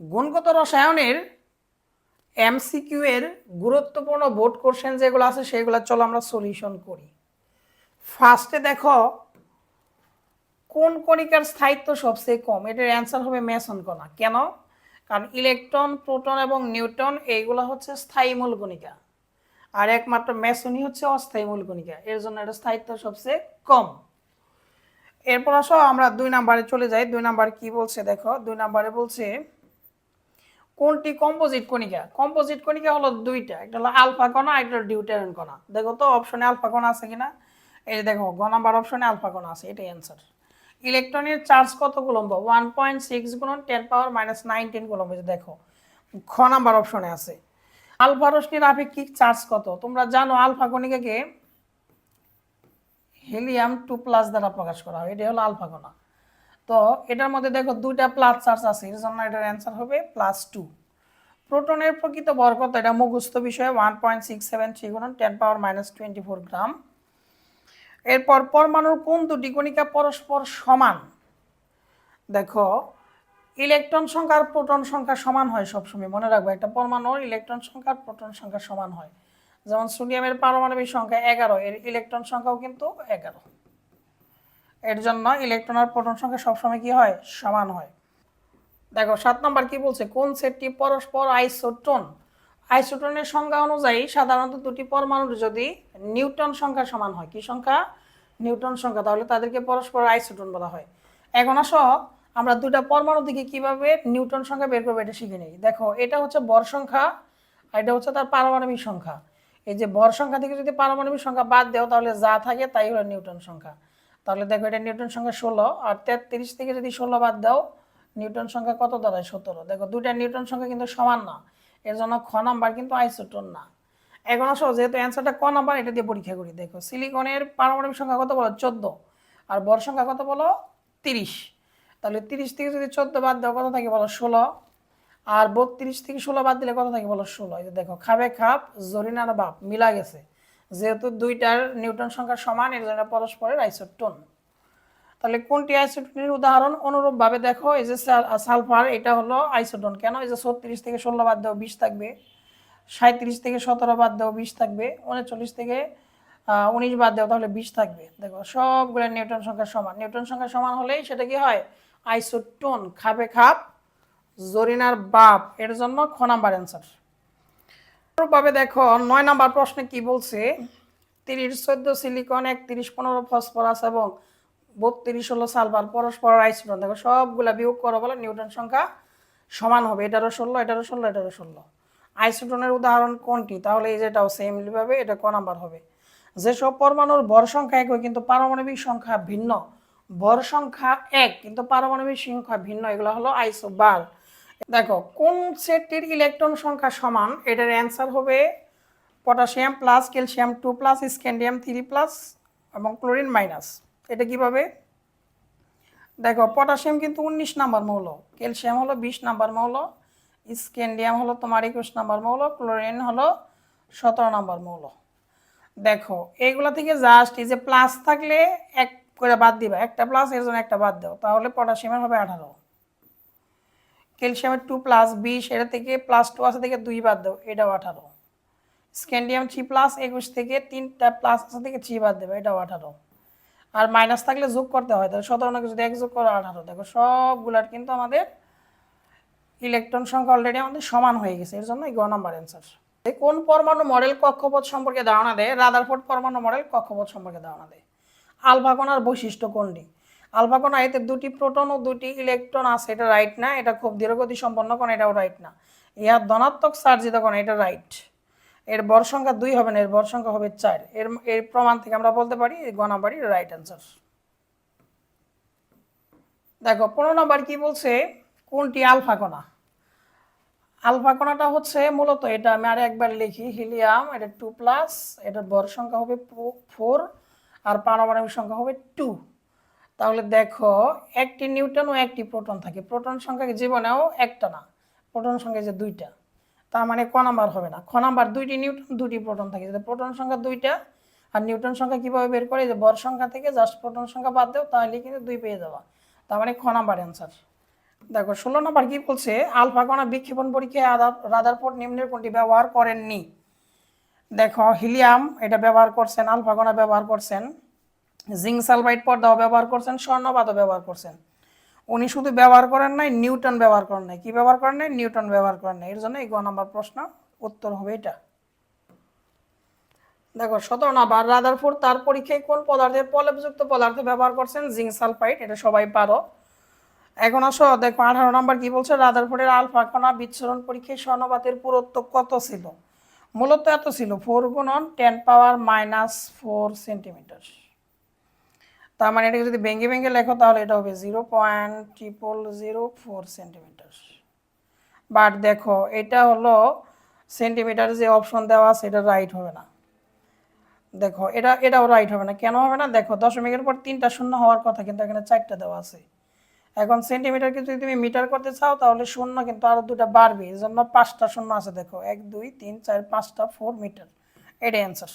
গুণগত রসায়নের এমসিকিউ এর গুরুত্বপূর্ণ বোর্ড কোশ্চেন যেগুলো আছে, সেগুলো চলো আমরা সলিউশন করি। ফার্স্টে দেখো, কোন কণিকার স্থায়িত্ব সবচেয়ে কম? এটার অ্যান্সার হবে মেসন কণা। কেন? কারণ ইলেকট্রন, প্রোটন এবং নিউটন এইগুলো হচ্ছে স্থায়ী মূল কণিকা। আর একমাত্র মেসনই হচ্ছে অস্থায়ী মূল কণিকা। এর জন্য এটা স্থায়িত্ব সবচেয়ে কম। এরপর আসো, আমরা দুই নাম্বারে চলে যাই। দুই নাম্বার কি বলছে? দেখো, দুই নাম্বারে বলছে কোনটি কম্পোজিট কণিকা? কম্পোজিট কণিকা হলো দুইটা, একটা হলো আলফা কণা, একটা হলো ডিউটেরন কণা। দেখো তো অপশনে আলফা কণা আছে কিনা? এই যে দেখো, গ নাম্বার অপশনে আলফা কণা আছে, এটাই অ্যান্সার ইলেকট্রনের চার্জ কত কুলম্ব? ওয়ান পয়েন্ট সিক্স গুণন ten power minus nineteen coulomb দেখো, খ নাম্বার অপশনে আছে। আলফা রশ্মির আপেক্ষিক চার্জ কত? তোমরা জানো আলফা কণিকাকে হিলিয়াম টু প্লাস দ্বারা প্রকাশ করা হয় এটা হলো আলফা কণা। তো এটার মধ্যে দেখো দুইটা প্লাস চার্জ আছে, এর জন্য এটার অ্যান্সার হবে প্লাস টু প্রোটনের প্রকৃত ভর কত? এটা মুখস্থ বিষয়ে one point six seven three গুণন ten power minus twenty four gram এরপর পরমাণুর কোন দুটি কণিকা পরস্পর সমান? দেখো ইলেকট্রন সংখ্যা আর প্রোটন সংখ্যা সমান হয় সবসময়। মনে রাখব, একটা পরমাণুর ইলেকট্রন সংখ্যা আর প্রোটন সংখ্যা সমান হয়। যেমন সোডিয়ামের পারমাণবিক সংখ্যা এগারো, এর ইলেকট্রন সংখ্যাও কিন্তু এগারো। এর জন্য ইলেকট্রন আর প্রোটন সংখ্যা সবসময় কি হয়? সমান হয়। দেখো, সাত নম্বর কি বলছে? কোন সেটটি পরস্পর আইসোটোন আইসোটোনের সংখ্যা অনুযায়ী সাধারণত দুটি পরমাণুর যদি নিউটন সংখ্যা সমান হয়, কি সংখ্যা? নিউটন সংখ্যা। তাহলে তাদেরকে পরস্পর আইসোটোন বলা হয়। এখন আসো, আমরা দুটা পরমাণু থেকে কীভাবে নিউটন সংখ্যা বের করব এটা শিখে নিই। দেখো, এটা হচ্ছে বর সংখ্যা আর এটা হচ্ছে তার পারমাণবিক সংখ্যা। এই যে বর সংখ্যা থেকে যদি পারমাণবিক সংখ্যা বাদ দেও, তাহলে যা থাকে তাই হলো নিউটন সংখ্যা। তাহলে দেখো এটা নিউটন সংখ্যা ষোলো, আর তেত্রিশ থেকে যদি ষোলো বাদ দাও, নিউটন সংখ্যা কত দাঁড়ায়? সতেরো। দেখো, দুইটা নিউটন সংখ্যা কিন্তু সমান না। এর জন্য খ নাম্বার কিন্তু আইসোটোন না। এখন আসো, যেহেতু অ্যান্সারটা ক নাম্বার, এটা দিয়ে পরীক্ষা করি। দেখো, সিলিকনের পারমাণবিক সংখ্যা কত বলো? চোদ্দ। আর বর সংখ্যা কত বলো? তিরিশ। তাহলে তিরিশ থেকে যদি চোদ্দ বাদ দাও, কত থাকে বলো? ষোলো। আর বত্রিশ থেকে ষোলো বাদ দিলে কত থাকে বলো? ষোলো। এই দেখো, খাবে খাপ জরিনার বাপ মিলা গেছে। যেহেতু দুইটার নিউটন সংখ্যা সমান, এর জন্য পরস্পরের আইসোটোন। তাহলে কোনটি আইসোটোনের উদাহরণ? অনুরূপভাবে দেখো, এই যে সাল- সালফার, এটা হলো আইসোটোন। কেন? এই যে ছত্রিশ থেকে ষোলো বাদ দেওয়া বিশ থাকবে। সাঁত্রিশ থেকে সতেরো বাদ দেওয়া বিশ থাকবে। উনচল্লিশ থেকে উনিশ বাদ দেওয়া তাহলে বিশ থাকবে। দেখো, সবগুলো নিউটন সংখ্যা সমান। নিউটন সংখ্যা সমান হলেই সেটা কি হয়? আইসোটোন খাবে খাপ, জরিনার বাপ। এর জন্য খ নাম্বার অ্যান্সার ভাবে দেখো, নয় নাম্বার প্রশ্নে কি বলছে? তিরিশ চোদ্দ সিলিকন একত্রিশ পনেরো ফসফরাস এবং বত্রিশ হলো সালফার পরস্পর আইসোটন দেখো, সবগুলা বিয়োগ করো বলে নিউটন সংখ্যা সমান হবে। এটারও ষোলো এটারও ষোলো এটারও ষোলো। আইসোটনের উদাহরণ কোনটি? তাহলে এই যেটাও সেমলি ভাবে এটা ক নাম্বার হবে। যেসব পরমাণুর ভর সংখ্যা এক হয় কিন্তু পারমাণবিক সংখ্যা ভিন্ন। ভর সংখ্যা এক, কিন্তু পারমাণবিক সংখ্যা ভিন্ন। এগুলো হলো আইসো আইসোবার দেখো, কোন সেটটির ইলেকট্রন সংখ্যা সমান, এটার অ্যান্সার হবে potassium plus calcium two plus scandium three plus এবং ক্লোরিন মাইনাস এটা কীভাবে? দেখো পটাশিয়াম কিন্তু উনিশ নাম্বার মৌল ক্যালসিয়াম হলো বিশ নাম্বার মৌল স্ক্যান্ডিয়াম হলো তোমার একুশ নাম্বার মৌল ক্লোরিন হলো সতেরো নাম্বার মৌল। দেখো, এইগুলা থেকে জাস্ট এই যে প্লাস থাকলে এক করে বাদ দিবা, একটা প্লাস এর জন্য একটা বাদ দাও, তাহলে পটাশিয়ামের হবে আঠারো। ক্যালসিয়ামের টু প্লাস বিশ এটা থেকে প্লাস টু আছে থেকে দুই বাদ দেবো, এটাও আঠারো। স্ক্যান্ডিয়াম থ্রি প্লাস একুশ থেকে তিনটা প্লাস আছে থেকে থ্রি বাদ দেবে, এটাও আঠারো। আর মাইনাস থাকলে যোগ করতে হয়, তাহলে সতেরো নাকি যদি এক যোগ করো, আঠারো। দেখো সবগুলার কিন্তু আমাদের ইলেকট্রন সংখ্যা অলরেডি আমাদের সমান হয়ে গেছে, এর জন্য এই গ নাম্বার অ্যান্সার কোন পরমাণু মডেল কক্ষপথ সম্পর্কে ধারণা দেয়? রাদারফোর্ড পরমাণু মডেল কক্ষপথ সম্পর্কে ধারণা দেয়। আলফা কণার বৈশিষ্ট্য কোনটি? আলফা কণা এতে দুটি প্রোটন ও দুটি ইলেকট্রন আছে, এটা রাইট না? এটা খুব ধীরগতি সম্পন্ন কণা, এটাও রাইট না। ইহার ধনাত্মক চার্জিত কণা, এটা রাইট এর বর সংখ্যা দুই হবে না, এর বর সংখ্যা হবে চার। এর এর প্রমাণ থেকে আমরা বলতে পারি এই গ রাইট অ্যান্সার দেখো, পনেরো নাম্বার কি বলছে? কোনটি আলফা কণা আলফা কণাটা হচ্ছে মূলত, এটা আমি আর একবার লিখি, হিলিয়াম, এটা টু প্লাস এটার বর সংখ্যা হবে ফোর আর পারমাণবিক সংখ্যা হবে টু তাহলে দেখো, একটি নিউটন ও একটি প্রোটন থাকে। প্রোটন সংখ্যা জীবনেও একটা না, প্রোটন সংখ্যা যে দুইটা। তার মানে ক নাম্বার হবে না। খ নাম্বার দুইটি নিউটন দুটি প্রোটন থাকে। যদি প্রোটন সংখ্যা দুইটা, আর নিউটন সংখ্যা কীভাবে বের করে? যে বর সংখ্যা থেকে জাস্ট প্রোটন সংখ্যা বাদ দেও, তাহলে কিন্তু দুই পেয়ে যাওয়া তার মানে খ নাম্বার অ্যান্সার দেখো, ষোলো নম্বর কী বলছে? আলফা কণা বিক্ষেপণ পরীক্ষায় রাদারফোর্ড নিম্নের কোনটি ব্যবহার করেননি? দেখো, হিলিয়াম এটা ব্যবহার করছেন, আলফা কণা ব্যবহার করছেন জিঙ্ক সালফাইড পর্দাও ব্যবহার করছেন স্বর্ণপাতও ব্যবহার করছেন। উনি শুধু ব্যবহার করেন নাই, নিউটন ব্যবহার করেন নাই। কি ব্যবহার করেন নাই? নিউটন ব্যবহার করেন নাই। এর জন্য এই গ নম্বর প্রশ্ন, উত্তর হবে এটা। দেখো, সতেরো নাম্বার, রাদারফোর্ড তার পরীক্ষায় কোন পদার্থের পলবযুক্ত পদার্থ ব্যবহার করছেন? জিঙ্ক সালফাইড, এটা সবাই পারো। এখন আসো, দেখো, আঠারো নম্বর কি বলছে? রাদারফোর্ডের আলফা কণা বিচ্ছুরণ পরীক্ষায় স্বর্ণপাতের পুরুত্ব কত ছিল? মূলত এত ছিল, ফোর গুণন ten power minus four centimetre. তার মানে এটাকে যদি ভেঙে ভেঙে লেখো তাহলে এটা হবে zero point triple zero four centimetre but দেখো, এটা হলো সেন্টিমিটার যে অপশন দেওয়া আছে, এটা রাইট হবে না। দেখো, এটা, এটাও রাইট হবে না। কেন হবে না? দেখো, দশমিকের পর তিনটা শূন্য হওয়ার কথা কিন্তু এখানে চারটা দেওয়া আছে। এখন সেন্টিমিটারকে যদি তুমি মিটার করতে চাও, তাহলে শূন্য কিন্তু আরও দুটা বাড়বে। এই জন্য পাঁচটা শূন্য আছে, দেখো। এক, দুই, তিন, চার, পাঁচটা ফোর মিটার এটাই অ্যান্সার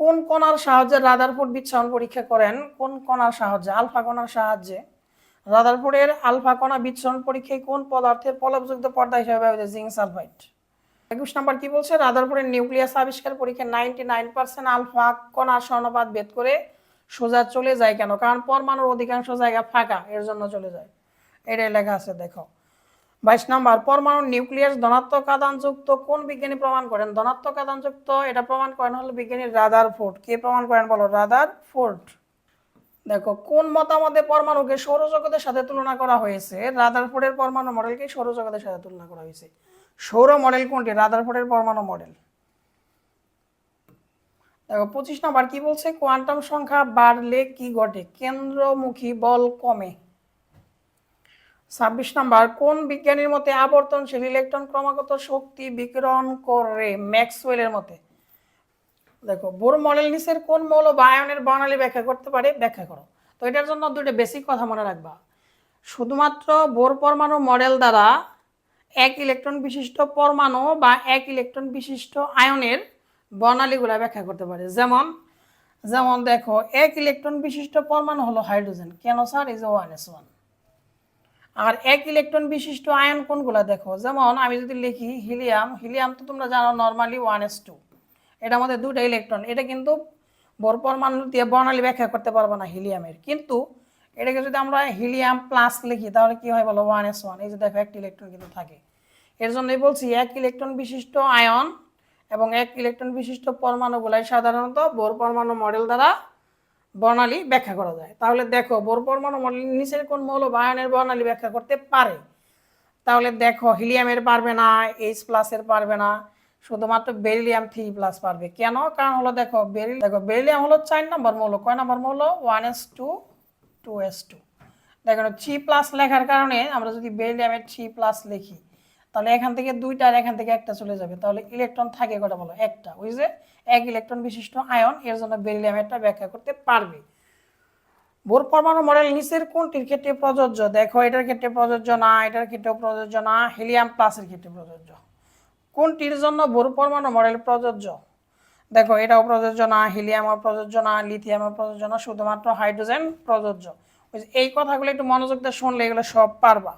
কোন কণার সাহায্যে রাদারফোর্ড বিচ্ছারণ পরীক্ষা করেন? কোন কণার সাহায্যে? আলফা কণার সাহায্যে। রাদারফোর্ডের আলফা কণা বিচ্ছারণ পরীক্ষায় কোন পদার্থের পলবযুক্ত পর্দা হিসেবে ব্যবহৃত? Zinc sulphide. একুশ নম্বর কি বলছে? রাদারফোর্ডের নিউক্লিয়াস আবিষ্কার পরীক্ষায় নাইনটি নাইন পার্সেন্ট আলফা কণার স্বর্ণপাত ভেদ করে সোজা চলে যায় কেন? কারণ পরমাণুর অধিকাংশ জায়গা ফাঁকা, এর জন্য চলে যায়। এটাই লেখা আছে, দেখো। বাইশ নম্বর, পরমাণুর নিউক্লিয়াস ধনাত্মক আদানযুক্ত কোন বিজ্ঞানী প্রমাণ করেন? ধনাত্মক আদানযুক্ত এটা প্রমাণ করেন হলো বিজ্ঞানী রাদার ফোর্ড। কে প্রমাণ করেন বলো? Rutherford. দেখো, কোন মতামতে পরমাণুকে সৌরজগতের সাথে তুলনা করা হয়েছে? রাদার রাদারফোর্ডের পরমাণু মডেলকে সৌরজগতের সাথে তুলনা করা হয়েছে। সৌর মডেল কোনটি? রাদার রাদারফোর্ডের পরমাণু মডেল। দেখো, পঁচিশ নম্বর, কি বলছে? কোয়ান্টাম সংখ্যা বাড়লে কি ঘটে? কেন্দ্রমুখী বল কমে। ছাব্বিশ নম্বর, কোন বিজ্ঞানীর মতে আবর্তনশীল ইলেকট্রন ক্রমাগত শক্তি বিকিরণ করে ম্যাক্সওয়েলের মতে? দেখো, বোর মডেল নিচের কোন মৌল বা আয়নের বর্ণালী ব্যাখ্যা করতে পারে? ব্যাখ্যা করো। তো এটার জন্য দুটো বেসিক কথা মনে রাখবা। শুধুমাত্র বোর পরমাণু মডেল দ্বারা এক ইলেকট্রন বিশিষ্ট পরমাণু বা এক ইলেকট্রন বিশিষ্ট আয়নের বর্ণালীগুলা ব্যাখ্যা করতে পারে। যেমন যেমন দেখো, এক ইলেকট্রন বিশিষ্ট পরমাণু হলো হাইড্রোজেন। কেন, sir? Is one S one আর এক ইলেকট্রন বিশিষ্ট আয়ন কোনগুলা দেখো? যেমন আমি যদি লিখি হিলিয়াম হিলিয়াম তো তোমরা জানো নর্মালি ওয়ান এস টু এটার মধ্যে দুটো ইলেকট্রন এটা কিন্তু বড় পরমাণু দিয়ে বর্ণালী ব্যাখ্যা করতে পারব না হিলিয়ামের কিন্তু এটাকে যদি আমরা হিলিয়াম প্লাস লিখি, তাহলে কি হয় বলো? ওয়ান এস ওয়ান এই যে দেখো, একটি ইলেকট্রন কিন্তু থাকে। এর জন্যই বলছি, এক ইলেকট্রন বিশিষ্ট আয়ন এবং এক ইলেকট্রন বিশিষ্ট পরমাণুগুলাই সাধারণত বোর পরমাণু মডেল দ্বারা বর্ণালী ব্যাখ্যা করা যায়। তাহলে দেখো বোর পরমাণু মডেল নিচের কোন মৌল বায়নের বর্ণালী ব্যাখ্যা করতে পারে? তাহলে দেখো, হিলিয়ামের পারবে না এইচ প্লাসের পারবে না, শুধুমাত্র বেরিলিয়াম থ্রি প্লাস পারবে। কেন? কারণ হলো দেখো বেরিল দেখো, বেরিলিয়াম হলো চার নম্বর মৌল। কয় নম্বর মৌল? One S two two S two দেখো থ্রি প্লাস লেখার কারণে আমরা যদি বেরিলিয়ামের থ্রি প্লাস লিখি তাহলে এখান থেকে দুইটা আর এখান থেকে একটা চলে যাবে। তাহলে ইলেকট্রন থাকে কটা বলো? একটা। ওই যে এক ইলেকট্রন বিশিষ্ট আয়ন এর জন্য বেরিলিয়াম একটা ব্যাখ্যা করতে পারবে। বোর পরমাণু মডেল নিচের কোনটির ক্ষেত্রে প্রযোজ্য? দেখো, এটার ক্ষেত্রে প্রযোজ্য না, এটার ক্ষেত্রেও প্রযোজ্য না হিলিয়াম প্লাসের ক্ষেত্রে প্রযোজ্য। কোনটির জন্য বোর পরমাণু মডেল প্রযোজ্য? দেখো, এটাও প্রযোজ্য না হিলিয়ামও প্রযোজ্য না লিথিয়ামও প্রযোজ্য না, শুধুমাত্র হাইড্রোজেন প্রযোজ্য। এই কথাগুলো একটু মনোযোগ দিয়ে শুনলে এগুলো সব পারবা।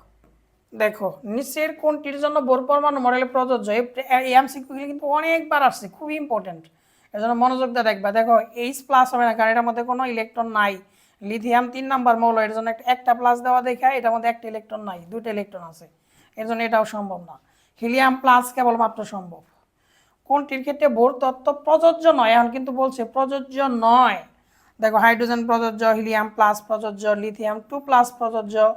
দেখো, নিচের কোনটির জন্য বোর পরমাণু মডেল প্রযোজ্য? এই এমসিকিউগুলি কিন্তু অনেকবার আসছে, খুবই ইম্পর্টেন্ট এর জন্য মনোযোগ দিয়ে দেখবা। দেখো এইচ প্লাস হবে না, কারণ এটার মধ্যে কোনো ইলেকট্রন নাই। লিথিয়াম তিন নাম্বার মৌল, এর জন্য একটা- একটা প্লাস দেওয়া দেখা এটার মধ্যে একটা ইলেকট্রন নাই দুটো ইলেকট্রন আছে। এর জন্য এটাও সম্ভব না। হিলিয়াম প্লাস কেবলমাত্র সম্ভব। কোনটির ক্ষেত্রে বোর তত্ত্ব প্রযোজ্য নয়? এখন কিন্তু বলছে প্রযোজ্য নয়। দেখো হাইড্রোজেন প্রযোজ্য হিলিয়াম প্লাস প্রযোজ্য লিথিয়াম টু প্লাস প্রযোজ্য,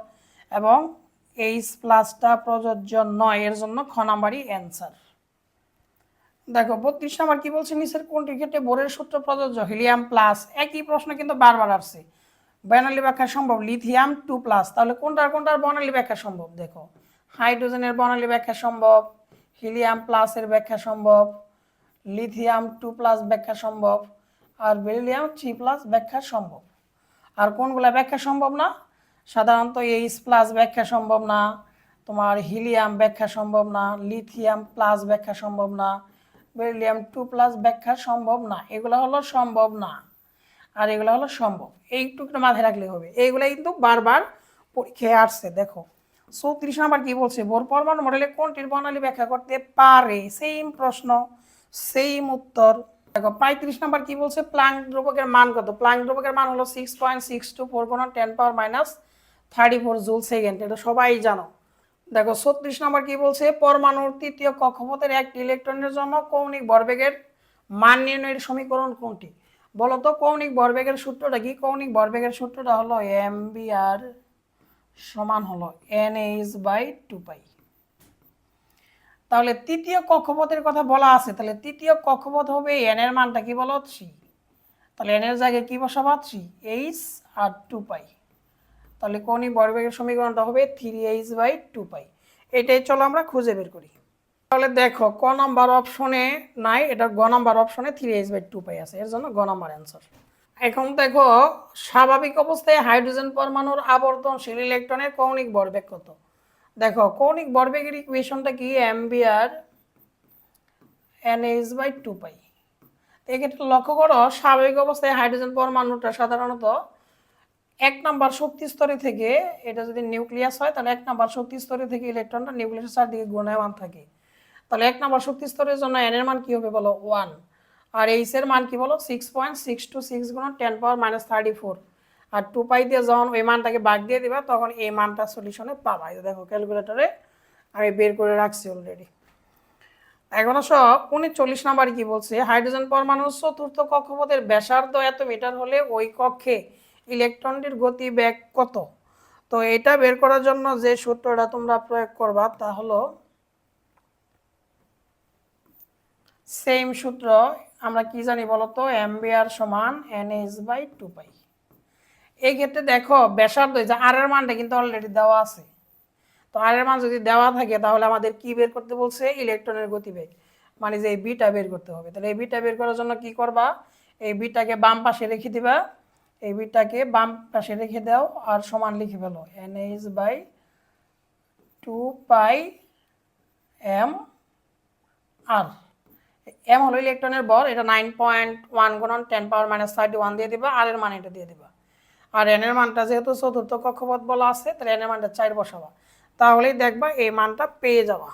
এবং এইচ প্লাসটা প্রযোজ্য নয়, এর জন্য খ নাম্বারই অ্যান্সার দেখো, বত্রিশ নাম্বার কি বলছে? নিচের কোনটি? ক্ষেত্রে বোরের সূত্র প্রযোজ্য। হিলিয়াম প্লাস একই প্রশ্ন কিন্তু বারবার আসছে। বর্ণালী ব্যাখ্যা সম্ভব? লিথিয়াম টু প্লাস তাহলে কোনটার কোনটার বর্ণালী ব্যাখ্যা সম্ভব? দেখো, হাইড্রোজেনের বর্ণালী ব্যাখ্যা সম্ভব? হিলিয়াম প্লাসের ব্যাখ্যা সম্ভব। লিথিয়াম টু প্লাস ব্যাখ্যা সম্ভব। আর বেরিলিয়াম থ্রি প্লাস ব্যাখ্যা সম্ভব। আর কোনগুলা ব্যাখ্যা সম্ভব না? সাধারণত এইচ প্লাস ব্যাখ্যা সম্ভব না, তোমার হিলিয়াম ব্যাখ্যা সম্ভব না লিথিয়াম প্লাস ব্যাখ্যা সম্ভব না বেরিলিয়াম টু প্লাস ব্যাখ্যা সম্ভব না, এগুলো হলো সম্ভব না, আর এগুলো হলো সম্ভব। এইটুকু মাথায় রাখলে হবে। এইগুলো কিন্তু বারবার পরীক্ষায় আসছে, দেখো। চৌত্রিশ নাম্বার কি বলছে? বোর পরমাণু মডেলে কোনটির বর্ণালী ব্যাখ্যা করতে পারে? সেম প্রশ্ন সেম উত্তর। দেখো, পঁয়ত্রিশ নাম্বার কি বলছে? প্লাং দ্রবকের মান কত? প্লাং দ্রবকের মান হলো six point six two four ten power minus thirty four joule second এটা সবাই জানো। দেখো, ছত্রিশ নম্বর কি বলছে? পরমাণুর তৃতীয় কক্ষপথের একটি ইলেকট্রনের জন্য কৌণিক ভরবেগের মান নির্ণয়ের সমীকরণ কোনটি? বলতো, কৌণিক ভরবেগের সূত্রটা কি? কৌণিক ভরবেগের সূত্রটা হলো এম বি আর সমান হলো N H by two pi তাহলে তৃতীয় কক্ষপথের কথা বলা আছে, তাহলে তৃতীয় কক্ষপথ হবে এন এর মানটা কি বলো? থ্রি তাহলে এন এর জায়গায় কি বসাবা? থ্রি এইচ আর টু পাই তাহলে কোনি বর্গের সমীকরণটা হবে three H by two pi এটাই চলো আমরা খুঁজে বের করি। তাহলে দেখো, ক নাম্বার অপশনে নাই, এটা গ নাম্বার অপশনে three H by two pi আছে, এর জন্য গ নাম্বার অ্যান্সার এখন দেখো, স্বাভাবিক অবস্থায় হাইড্রোজেন পরমাণুর আবর্তনশীল ইলেকট্রনের কৌণিক ভরবেগ কত? দেখো, কৌণিক ভরবেগের ইকুয়েশনটা কি? আর N H by two pi এক্ষেত্রে লক্ষ্য করো, স্বাভাবিক অবস্থায় হাইড্রোজেন পরমাণুটা সাধারণত এক নাম্বার শক্তি স্তরে থেকে এটা যদি নিউক্লিয়াস হয়, তাহলে এক নাম্বার শক্তি স্তরে থেকে ইলেকট্রনটা নিউক্লিয়াসের চারদিকে গুণায়মান থাকে। তাহলে এক নাম্বার শক্তি স্তরের জন্য এন এর মান কি হবে বলো? ওয়ান। আর এইচ এর মান কি বলো? Six point six two six গুণ ten power minus thirty four আর টু পাই দিয়ে যখন ওই মানটাকে বাদ দিয়ে দিবা, তখন এই মানটা সলিউশনে পাবা। এই দেখো ক্যালকুলেটরে আমি বের করে রাখছি অলরেডি এখন আসো, উনচল্লিশ নাম্বার কি বলছে? হাইড্রোজেন পরমাণুর চতুর্থ কক্ষপথের ব্যাসার্ধ এত মিটার হলে ওই কক্ষে ইলেকট্রনটির গতি বেগ কত? তো এটা বের করার জন্য যে সূত্রটা তোমরা প্রয়োগ করবা তা হলো সেম সূত্র, আমরা কি জানি বলতো? এমবিআর সমান N H by two pi এই ক্ষেত্রে দেখো, ব্যাসার্ধ যে আর এর মানটা কিন্তু অলরেডি দেওয়া আছে। তো আর এর মান যদি দেওয়া থাকে, তাহলে আমাদের কি বের করতে বলছে? ইলেকট্রনের গতিবেগ মানে যে এই বিটা বের করতে হবে। তাহলে এই বিটা বের করার জন্য কি করবা? এই বিটাকে বাম পাশে রেখে দিবা। এই বিটাকে বাম পাশে রেখে দাও আর সমান লিখে ফেলো। N H by two pi M R M হলো ইলেকট্রনের বল, এটা নাইন পয়েন্ট ওয়ান গুণন ten power minus thirty one দিয়ে দিবা আর এর মান এটা দিয়ে দিবা। আর এন এর মানটা যেহেতু চতুর্থ কক্ষপথ বলা আছে, তাহলে এন এর মানটা চার বসাবা। তাহলেই দেখবা এই মানটা পেয়ে যাওয়া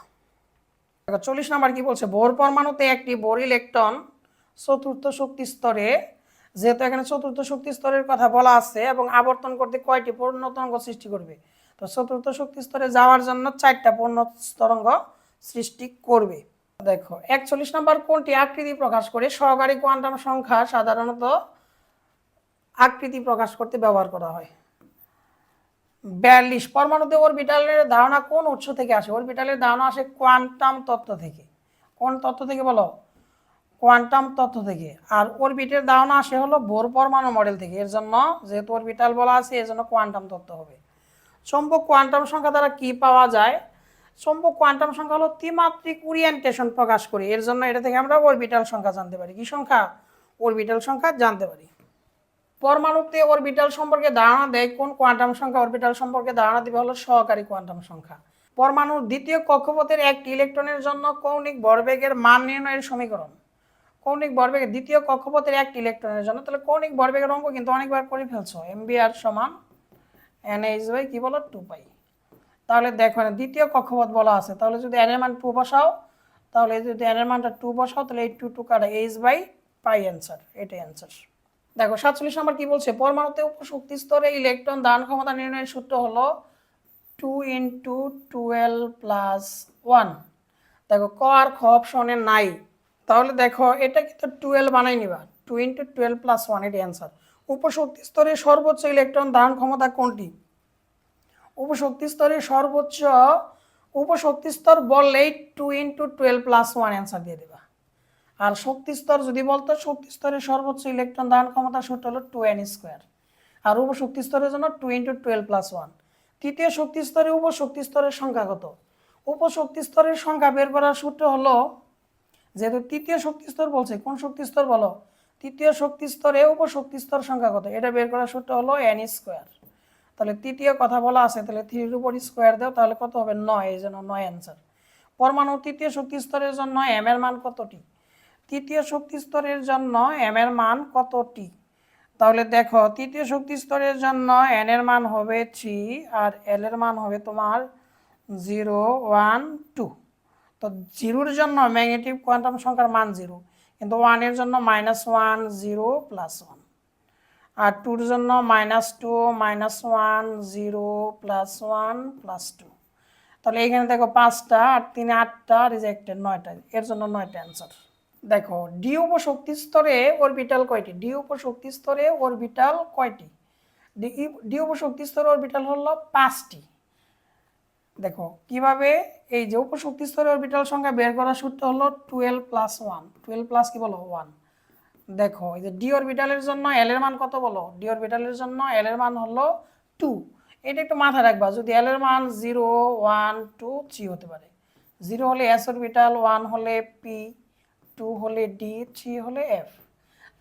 চল্লিশ নাম্বার কি বলছে? বোর পরমাণুতে একটি বোর ইলেকট্রন চতুর্থ শক্তি স্তরে যেহেতু এখানে চতুর্থ শক্তি স্তরের কথা বলা আছে এবং আবর্তন করতে কয়টি পূর্ণ তরঙ্গ সৃষ্টি করবে? তো চতুর্থ শক্তি স্তরে যাওয়ার জন্য চারটা পূর্ণ তরঙ্গ সৃষ্টি করবে। দেখো, একচল্লিশ নম্বর কোনটি? আকৃতি প্রকাশ করে সহকারী কোয়ান্টাম সংখ্যা সাধারণত আকৃতি প্রকাশ করতে ব্যবহার করা হয়। বিয়াল্লিশ, পরমাণুতে অরবিটালের ধারণা কোন উৎস থেকে আসে? অরবিটালের ধারণা আসে কোয়ান্টাম তত্ত্ব থেকে। কোন তত্ত্ব থেকে বলো? কোয়ান্টাম তত্ত্ব থেকে। আর অরবিটের ধারণা আসে হলো বোর পরমাণু মডেল থেকে। এর জন্য যেহেতু অরবিটাল বলা আছে, এর জন্য কোয়ান্টাম তত্ত্ব হবে। চম্বক কোয়ান্টাম সংখ্যা দ্বারা কি পাওয়া যায়? চম্বক কোয়ান্টাম সংখ্যা হলো ত্রিমাত্রিক ওরিয়েন্টেশন প্রকাশ করে। এর জন্য এটা থেকে আমরা অরবিটাল সংখ্যা জানতে পারি। কি সংখ্যা? অরবিটাল সংখ্যা জানতে পারি। পরমাণুতে অরবিটাল সম্পর্কে ধারণা দেয় কোন কোয়ান্টাম সংখ্যা? অরবিটাল সম্পর্কে ধারণা দিবে হলো সহকারী কোয়ান্টাম সংখ্যা। পরমাণুর দ্বিতীয় কক্ষপথের একটি ইলেকট্রনের জন্য কৌণিক ভরবেগের মান নির্ণয়ের সমীকরণ। কৌণিক ভরবেগের দ্বিতীয় কক্ষপথের একটি ইলেকট্রনের জন্য। তাহলে কৌণিক ভরবেগের অঙ্ক কিন্তু অনেকবার করে ফেলছো। এম এমবিআর সমান এন এইচ বাই কি বলো? Two pi. তাহলে দেখো না দ্বিতীয় কক্ষপথ বলা আছে। তাহলে যদি এন এর মান টু বসাও, তাহলে যদি এন এর মানটা টু বসাও, তাহলে এই টু টু কাটা এইচ বাই পাই অ্যান্সার এটাই অ্যান্সার দেখো, সাতচল্লিশ নম্বর কি বলছে? পরমাণুতে উপশক্তি স্তরে ইলেকট্রন দান ক্ষমতা নির্ণয়ের সূত্র হলো two into twelve plus one. দেখো, ক আর খ অপশনে নাই। তাহলে দেখো, এটা কিন্তু টুয়েলভ বানাই নিবা। Two into twelve plus one এটি অ্যান্সার উপশক্তি স্তরে সর্বোচ্চ ইলেকট্রন ধারণ ক্ষমতা কোনটি? উপশক্তি স্তরে সর্বোচ্চ উপশক্তি স্তর বললেই two into twelve plus one answer দিয়ে দেবা। আর শক্তি স্তর যদি বলতো, শক্তি স্তরের সর্বোচ্চ ইলেকট্রন ধারণ ক্ষমতা সূত্র হলো টু এন স্কোয়ার আর উপশক্তি স্তরের জন্য two into twelve plus one তৃতীয় শক্তি স্তরে উপশক্তি স্তরের সংখ্যা কত? উপশক্তি স্তরের সংখ্যা বের করার সূত্র হলো যেহেতু তৃতীয় শক্তি স্তর বলছে, কোন শক্তি স্তর বলো? তৃতীয় শক্তি স্তরে উপশক্তি স্তর সংখ্যা কত? এটা বের করার সূত্র হলো এন স্কোয়ার তাহলে তৃতীয় কথা বলা আছে, তাহলে থ্রির উপর স্কোয়ার দাও, তাহলে কত হবে নয়? এই জন্য নয় অ্যান্সার পরমাণু তৃতীয় শক্তি স্তরের জন্য এম এর মান কতটি? তৃতীয় শক্তি স্তরের জন্য এম এর মান কতটি? তাহলে দেখো, তৃতীয় শক্তি স্তরের জন্য এন এর মান হবে থ্রি আর এল এর মান হবে তোমার জিরো ওয়ান টু তো জিরোর জন্য ম্যাগনেটিভ কোয়ান্টাম সংখ্যার মান জিরো, কিন্তু ওয়ানের জন্য minus one zero plus one আর টুর জন্য minus two minus one zero plus one plus two তাহলে এখানে দেখো পাঁচটা, আর তিনে আটটা রিজেক্টেড নয়টা, এর জন্য নয়টা অ্যান্সার দেখো ডি উপশক্তি স্তরে অরবিটাল কয়টি? ডি উপশক্তি স্তরে অরবিটাল কয়টি? ডি উপশক্তি স্তরে অরবিটাল হলো পাঁচটি। দেখো, কীভাবে এই যে উপশক্তি স্তরে অরবিটাল সংখ্যা বের করার সূত্র হলো twelve plus one twelve plus কি বলো? ওয়ান দেখো, এই যে ডি অরবিটালের জন্য এল এর মান কত বলো? ডি অরবিটালের জন্য এল এর মান হলো টু এটা একটু মাথায় রাখবা, যদি এল এর মান জিরো ওয়ান টু থ্রি হতে পারে। জিরো হলে এস অরবিটাল ওয়ান হলে পি টু হলে ডি থ্রি হলে এফ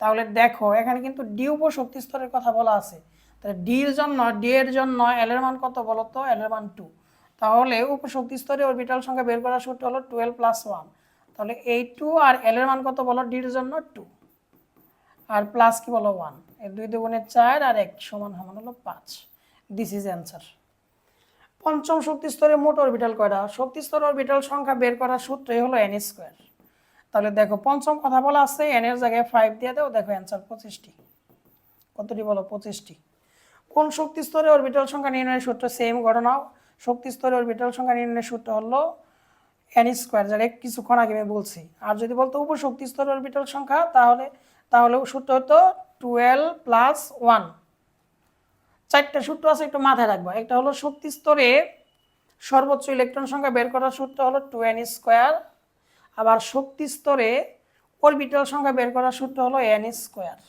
তাহলে দেখো, এখানে কিন্তু ডি উপশক্তি স্তরের কথা বলা আছে। তাহলে ডি এর জন্য ডি এর জন্য এল এর মান কত বলো তো? এল এর মান টু তাহলে উপশক্তি স্তরে অরবিটাল সংখ্যা বের করার সূত্র হলো টুয়েলভ প্লাস ওয়ান তাহলে এই টু আর এল এর মান কত বলো? ডির জন্য টু আর প্লাস কি বলো? ওয়ানের দুই দুগুণের চার আর এক সমান সমান হলো পাঁচ। দিস ইজ অ্যান্সার পঞ্চম শক্তি স্তরে মোট অরবিটাল কয়টা? শক্তি স্তর অরবিটাল সংখ্যা বের করার সূত্রই হলো এন স্কোয়ার তাহলে দেখো, পঞ্চম কথা বলা আছে এন এর জায়গায় ফাইভ দিয়ে দাও, দেখো অ্যান্সার পঁচিশটি। কতটি বলো? পঁচিশটি। কোন শক্তি স্তরে অরবিটাল সংখ্যা নির্ণয়ের সূত্র সেম ঘটনাও শক্তি স্তরে অরবিটাল সংখ্যা নির্ণয়ের সূত্র হলো এন স্কোয়ার যারা কিছুক্ষণ আগে আমি বলছি। আর যদি বলতো উপশক্তি স্তরে অরবিটাল সংখ্যা, তাহলে তাহলে সূত্র হতো টুয়েলভ প্লাস ওয়ান। চারটা সূত্র আছে একটু মাথায় রাখব। একটা হলো শক্তি স্তরে সর্বোচ্চ ইলেকট্রন সংখ্যা বের করার সূত্র হলো টু এন স্কোয়ার আবার শক্তি স্তরে অরবিটাল সংখ্যা বের করার সূত্র হলো এন স্কোয়ার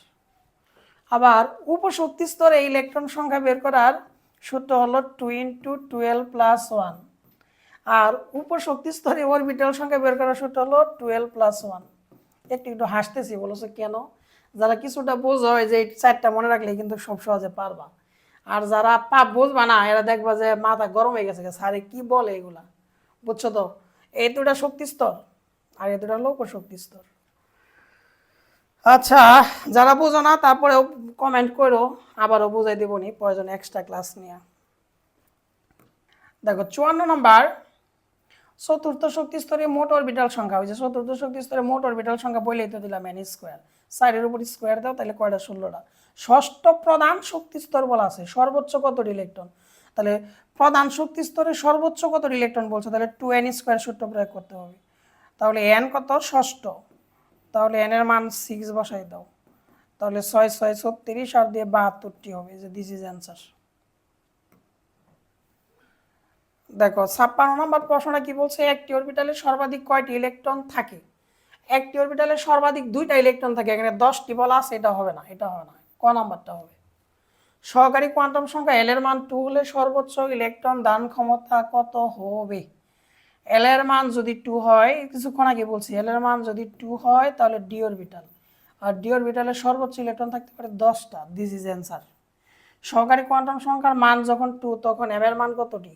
আবার উপশক্তি স্তরে ইলেকট্রন সংখ্যা বের করার সূত্র হলো two into twelve plus one আর উপশক্তি স্তরে অরবিটাল সংখ্যা বের করার সূত্র হলো টুয়েলভ প্লাস ওয়ান একটু একটু হাসতেছি বলেছ কেন? যারা কিছুটা বোঝো যে এই চারটা মনে রাখলে কিন্তু সব সহজে পারবা। আর যারা পাপ বুঝবা না, এরা দেখবা যে মাথা গরম হয়ে গেছে স্যারে কি বলে এগুলা? বুঝছ তো? এই দুটা শক্তি স্তর, আর এই দুটা হলো উপশক্তি স্তর। আচ্ছা যারা বুঝো না, তারপরেও কমেন্ট করো। আবারও বুঝাই দেবনি প্রয়োজন এক্সট্রা ক্লাস নিয়ে। দেখো, চুয়ান্ন নম্বর চতুর্থ শক্তি স্তরে মোট অরবিটাল সংখ্যা। ওই যে চতুর্থ শক্তি স্তরে মোট অরবিটাল সংখ্যা বলেই তো দিলাম এন স্কোয়ার সাইডের উপর স্কোয়ার দাও, তাহলে কয়টা? ষোলোটা। ষষ্ঠ প্রধান শক্তি স্তর বলা আছে, সর্বোচ্চ কত ইলেকট্রন তাহলে প্রধান শক্তি স্তরে সর্বোচ্চ কত ইলেকট্রন বলছে? তাহলে টু এন স্কোয়ার সূত্র প্রয়োগ করতে হবে। তাহলে এন কত? ষষ্ঠ। তাহলে এন এর মান সিক্স বসাই দাও। তাহলে ছয় ছয়, ছত্রিশ আর দিয়ে বাহাত্তরটি হবে যে দিস ইজ অ্যান্সার দেখো, ছাপ্পান্ন নম্বর প্রশ্নটা কি বলছে? একটি অরবিটালে সর্বাধিক কয়টি ইলেকট্রন থাকে? একটি অরবিটালে সর্বাধিক দুইটা ইলেকট্রন থাকে, এখানে দশটি বলা আছে, এটা হবে না, এটা হবে না, ক নাম্বারটা হবে? সহকারী কোয়ান্টাম সংখ্যা এল এর মান টু হলে সর্বোচ্চ ইলেকট্রন দান ক্ষমতা কত হবে? এল এর মান যদি টু হয়, কিছুক্ষণ আগে বলছি এল এর মান যদি টু হয়, তাহলে ডি অরবিটাল আর ডি অরবিটালে সর্বোচ্চ ইলেকট্রন থাকতে পারে দশটা দিস ইজ অ্যান্সার সহকারী কোয়ান্টাম সংখ্যার মান যখন টু তখন এম এর মান কতটি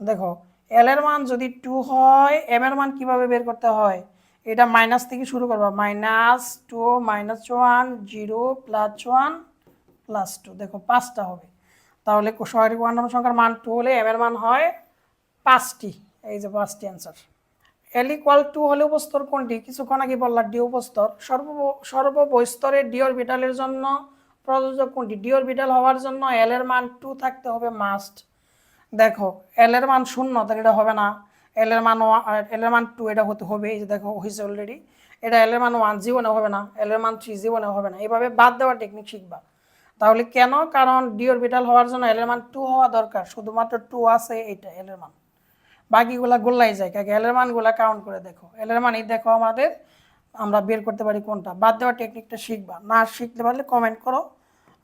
দেখো এল এর মান যদি টু হয় এম এর মান কীভাবে বের করতে হয়? এটা মাইনাস থেকে শুরু করবা। Minus two minus one zero plus one plus two দেখো, পাঁচটা হবে। তাহলে সহকারী কোয়ান্টাম সংখ্যার মান টু হলে এম এর মান হয় পাঁচটি। এই যে পাঁচটি অ্যান্সার এল ইকুয়াল টু হলে উপস্তর কোনটি? কিছুক্ষণ আগে বললাম ডি উপস্তর। সর্ব সর্ববস্তরের ডি অরবিটালের জন্য প্রযোজ্য কোনটি? ডি অরবিটাল হওয়ার জন্য এল এর মান টু থাকতে হবে মাস্ট দেখো এল এর মান শূন্য, তাহলে এটা হবে না। এল এর মান এল এর মান টু এটা হতে হবে। এই যে দেখো, হয়েছে অলরেডি এটা এল এর মান ওয়ান জীবনে হবে না। এল এর মান থ্রি জীবনে হবে না। এইভাবে বাদ দেওয়ার টেকনিক শিখবা। তাহলে কেন? কারণ ডি অরবিটাল হওয়ার জন্য এল এর মান টু হওয়া দরকার। শুধুমাত্র টু আছে এইটা এল এর মান। বাকিগুলা গোল্লাই যায়। কাকে? এল এর মানগুলা কাউন্ট করে দেখো। এলের মানই দেখো আমাদের, আমরা বের করতে পারি কোনটা। বাদ দেওয়ার টেকনিকটা শিখবা। না শিখতে পারলে কমেন্ট করো।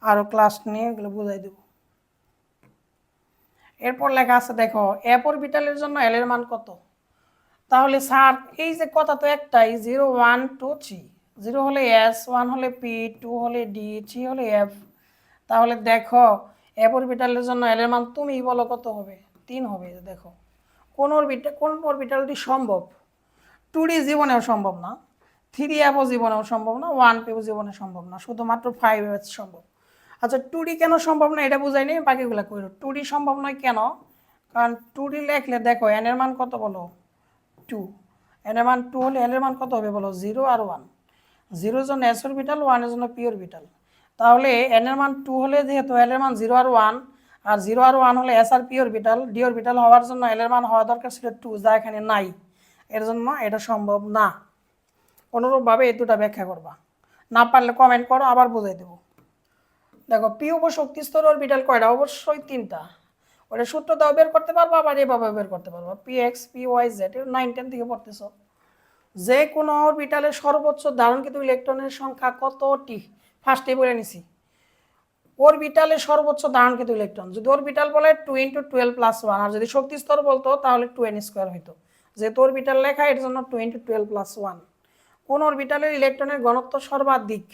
আরও ক্লাস নিয়ে এগুলো বুঝাই দেবো। এরপর লেখা আছে দেখো এপ অরবিটালের জন্য এল এর মান কত? তাহলে স্যার এই যে কথা তো একটাই zero one two three zero হলে এস ওয়ান হলে পি টু হলে ডি থ্রি হলে এফ তাহলে দেখো এপ অরবিটালের জন্য এল এর মান তুমি বলো কত হবে? তিন হবে, দেখো। কোন অরবিটা কোন অরবিটালটি সম্ভব? টু ডি জীবনেও সম্ভব না থ্রি অ্যাপও জীবনেও সম্ভব না ওয়ান পেও জীবনে সম্ভব না, শুধুমাত্র ফাইভ এস সম্ভব। আচ্ছা টু ডি কেন সম্ভব নয় এটা বুঝাই নি বাকিগুলো কইল টু ডি সম্ভব নয় কেন? কারণ টু ডি লেখলে দেখো এন এর মান কত বলো? টু এন মান টু হলে এল এর মান কত হবে বলো? জিরো আর ওয়ান জিরোর জন্য এস অরবিটাল ওয়ানের জন্য পি অরবিটাল তাহলে এন এর মান টু হলে যেহেতু এল মান জিরো আর ওয়ান আর জিরো আর ওয়ান হলে এস আর পি অরবিটাল ডি অরবিটাল হওয়ার জন্য এল এর মান হওয়া দরকার ছিল টু যা এখানে নাই। এর জন্য এটা সম্ভব না। অনুরূপভাবে এই দুটা ব্যাখ্যা করবা। না পারলে কমেন্ট করো, আবার বুঝাই দেবো। দেখো পি উপশক্তি স্তর অরবিটাল কয়টা? অবশ্যই তিনটা। ওটা সূত্র দাও, বের করতে পারবা, আবার এভাবে বের করতে পারবা। P x p y z nine ten থেকে পড়তেছো। যে কোনো অরবিটালের সর্বোচ্চ ধারণকৃত ইলেকট্রনের সংখ্যা কতটি? ফার্স্টে বলে নিছি। অরবিটালের সর্বোচ্চ ধারণকৃত ইলেকট্রন যদি অরবিটাল বলে two into twelve plus one আর যদি শক্তি স্তর বলতো, তাহলে টু এন স্কোয়ার হইতো। যেহেতু অরবিটাল লেখা, এর জন্য two into twelve plus one কোন অরবিটালের ইলেকট্রনের ঘনত্ব সর্বাধিক?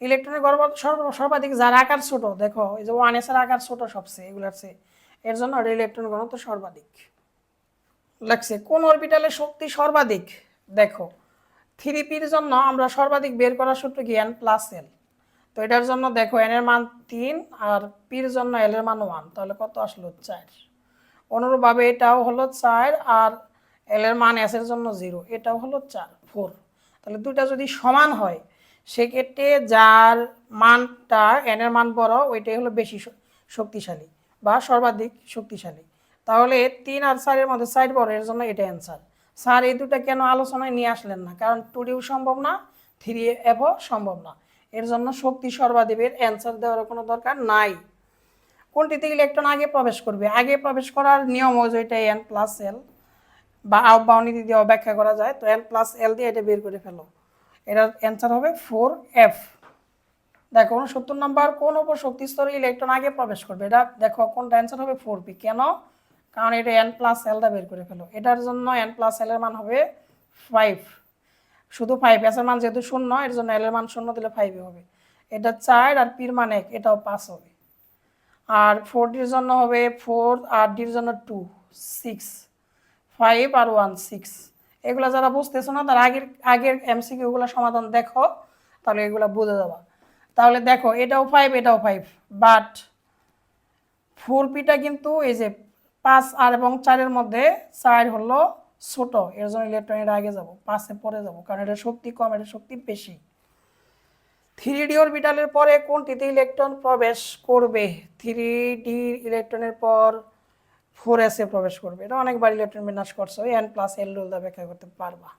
ইলেকট্রনের সর্ব- সর্বাধিক যার আকার ছোট, দেখো, এই যে ওয়ান এসের আকার ছোট সবচেয়ে, এগুলার চেয়ে। এর জন্য ইলেকট্রনের ঘনত্ব সর্বাধিক। লাগছে, কোন অরবিটালের শক্তি সর্বাধিক? দেখো থ্রি পির জন্য আমরা সর্বাধিক বের করার সূত্র কি? এন প্লাস এল তো এটার জন্য দেখো এন এর মান তিন আর পির জন্য এল এর মান ওয়ান তাহলে কত আসলো? চার। অনুরূপভাবে এটাও হলো চার আর এল এর মান এস এর জন্য জিরো এটাও হলো চার ফোর তাহলে দুইটা যদি সমান হয়, সেক্ষেত্রে যার মানটা এন এর মান বড়, ওইটাই হলো বেশি শক্তিশালী বা সর্বাধিক শক্তিশালী। তাহলে তিন আর চারের মধ্যে চার বড়, এর জন্য এটা অ্যান্সার স্যার এই দুটা কেন আলোচনায় নিয়ে আসলেন না? কারণ টু ডিও সম্ভব না থ্রি এফও সম্ভব না। এর জন্য শক্তি সর্বাদেবের অ্যান্সার দেওয়ার কোনো দরকার নাই। কোনটিতে ইলেকট্রন আগে প্রবেশ করবে? আগে প্রবেশ করার নিয়ম হচ্ছে এটা এন প্লাস এল বা আউট বাউন্ডারি দিয়ে ব্যাখ্যা করা যায়। তো এন প্লাস এল দিয়ে এটা বের করে ফেলো। এটার অ্যান্সার হবে ফোর এফ দেখো সত্তর নাম্বার, কোন উপর শক্তি স্তরে ইলেকট্রন আগে প্রবেশ করবে? এটা দেখো কোনটা অ্যান্সার হবে ফোর পি কেন? কারণ এটা এন প্লাস এলটা বের করে ফেলো। এটার জন্য এন প্লাস এল এর মান হবে ফাইভ শুধু ফাইভ এস এর মান যেহেতু শূন্য, এর জন্য এল এর মান শূন্য দিলে ফাইভই হবে। এটা চার আর পির মান এক, এটাও পাঁচ হবে। আর ফোর ডির জন্য হবে ফোর আর ডির জন্য টু সিক্স ফাইভ আর ওয়ান সিক্স এগুলো যারা বুঝতেছো না, তার আগের আগের এমসিকিউগুলো সমাধান দেখো, তাহলে এগুলো বুঝে যাবা। তাহলে দেখো, এটাও ফাইভ এটাও ফাইভ বাট ফোর পিটা কিন্তু এই যে পাঁচ আর এবং চারের মধ্যে চার হলো ছোট, এর জন্য ইলেকট্রন এর আগে যাব, পাঁচে পরে যাব, কারণ এটা শক্তি কম, এটা শক্তি বেশি। থ্রি ডি অরবিটালের পরে কোনটিতে ইলেকট্রন প্রবেশ করবে? থ্রি ডি ইলেকট্রনের পর ফোর এসে প্রবেশ করবে। এটা অনেকবার ইলেকট্রন বিন্যাস করছ এন প্লাস এল রুল ব্যাখ্যা করতে পারবা।